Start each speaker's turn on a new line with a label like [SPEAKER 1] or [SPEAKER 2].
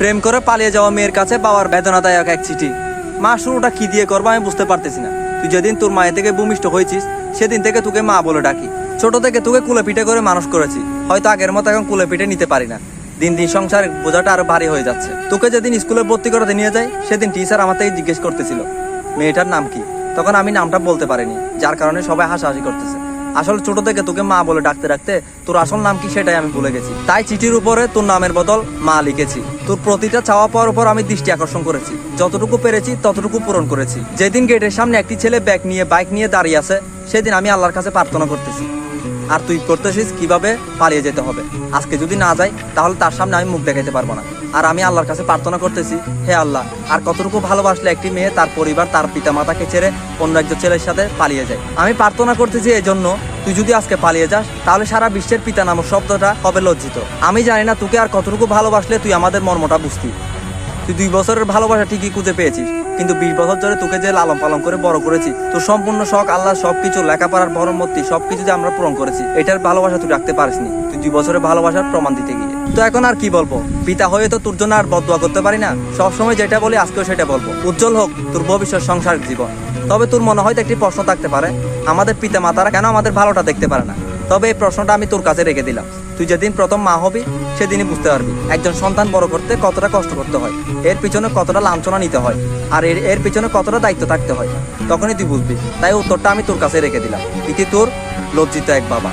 [SPEAKER 1] প্রেম করে পালিয়ে যাওয়া মেয়ের কাছে পাওয়ার বেদনাদায়ক এক চিঠি। মা, শুরুটা কি দিয়ে করব আমি বুঝতে পারতেছি না। তুই যেদিন তোর মায়ের থেকে ভূমিষ্ঠ হয়েছিস, সেদিন থেকে তোকে মা বলে ডাকি। ছোট থেকে তোকে কুলে পিঠে করে মানুষ করেছি। হয়তো আগের মতো এখন কুলে পিঠে নিতে পারি না। দিন দিন সংসার বোঝাটা আরও ভারী হয়ে যাচ্ছে। তোকে যেদিন স্কুলে ভর্তি করাতে নিয়ে যায় সেদিন টিচার আমার থেকে জিজ্ঞেস করতেছিল, মেয়েটার নাম কি? তখন আমি নামটা বলতে পারিনি, যার কারণে সবাই হাসাহাসি করতেছে। আসলে ছোট থেকে তোকে মা বলে ডাকতে ডাকতে তোর আসল নাম কি সেটাই আমি ভুলে গেছি। তাই চিঠির উপরে তোর নামের বদল মা লিখেছি। তোর প্রতিটা চাওয়া পাওয়ার উপর আমি দৃষ্টি আকর্ষণ করেছি। যতটুকু পেরেছি, ততটুকু পূরণ করেছি। যেদিন গেটের সামনে একটি ছেলে ব্যাগ নিয়ে, বাইক নিয়ে দাঁড়িয়ে আছে, সেদিন আমি আল্লাহর কাছে প্রার্থনা করতেছি। আর তুই করতেছিস কীভাবে? পালিয়ে যেতে হবে। আজকে যদি না যাই, তাহলে তার সামনে আমি মুখ দেখাইতে পারব না। আর আমি আল্লাহর কাছে প্রার্থনা করতেছি, হে আল্লাহ, আর কতটুকু ভালোবাসলে একটি মেয়ে তার পরিবার, তার পিতা মাতাকে ছেড়ে অন্য একজন ছেলের সাথে পালিয়ে যায়। আমি প্রার্থনা করতেছি এই জন্য তুই যদি আজকে পালিয়ে যাস, তাহলে সারা বিশ্বের পিতা নামক শব্দটা হবে লজ্জিত? আমি জানি না তোকে আর কতটুকু ভালোবাসলে তুই আমাদের মর্মটা বুঝতি। তুই দুই বছরের ভালোবাসা ঠিকই খুঁজে পেয়েছিস, কিন্তু বিশ বছর ধরে তোকে যে লালন পালন করে বড় করেছি, তোর সম্পূর্ণ শখ আল্লাহ সবকিছু, লেখাপড়ার মরম্মতি সবকিছু যে আমরা পূরণ করেছি, এটার ভালোবাসা তুই রাখতে পারিসনি। তুই দুই বছরের ভালোবাসার প্রমাণ দিতে গিয়ে। তো এখন আর কি বলব? পিতা হয়ে তো তোর জন্য আর বদুয়া করতে পারি না। সবসময় যেটা বলি, আজকেও সেটা বলব। উজ্জ্বল হোক তোর ভবিষ্যৎ সংসার জীবন। তবে তোর মনে হয়তো একটি প্রশ্ন থাকতে পারে, আমাদের পিতা মাতারা কেন আমাদের ভালোটা দেখতে পারে না? তবে এই প্রশ্নটা আমি তোর কাছে রেখে দিলাম। তুই যেদিন প্রথম মা হবি, সেদিনই বুঝতে পারবি একজন সন্তান বড় করতে কতটা কষ্ট করতে হয়, এর পিছনে কতটা লাঞ্ছনা নিতে হয়, আর এর এর পিছনে কতটা দায়িত্ব থাকতে হয়, তখনই তুই বুঝবি। তাই উত্তরটা আমি তোর কাছে রেখে দিলাম। ইতি তোর লজ্জিত এক বাবা।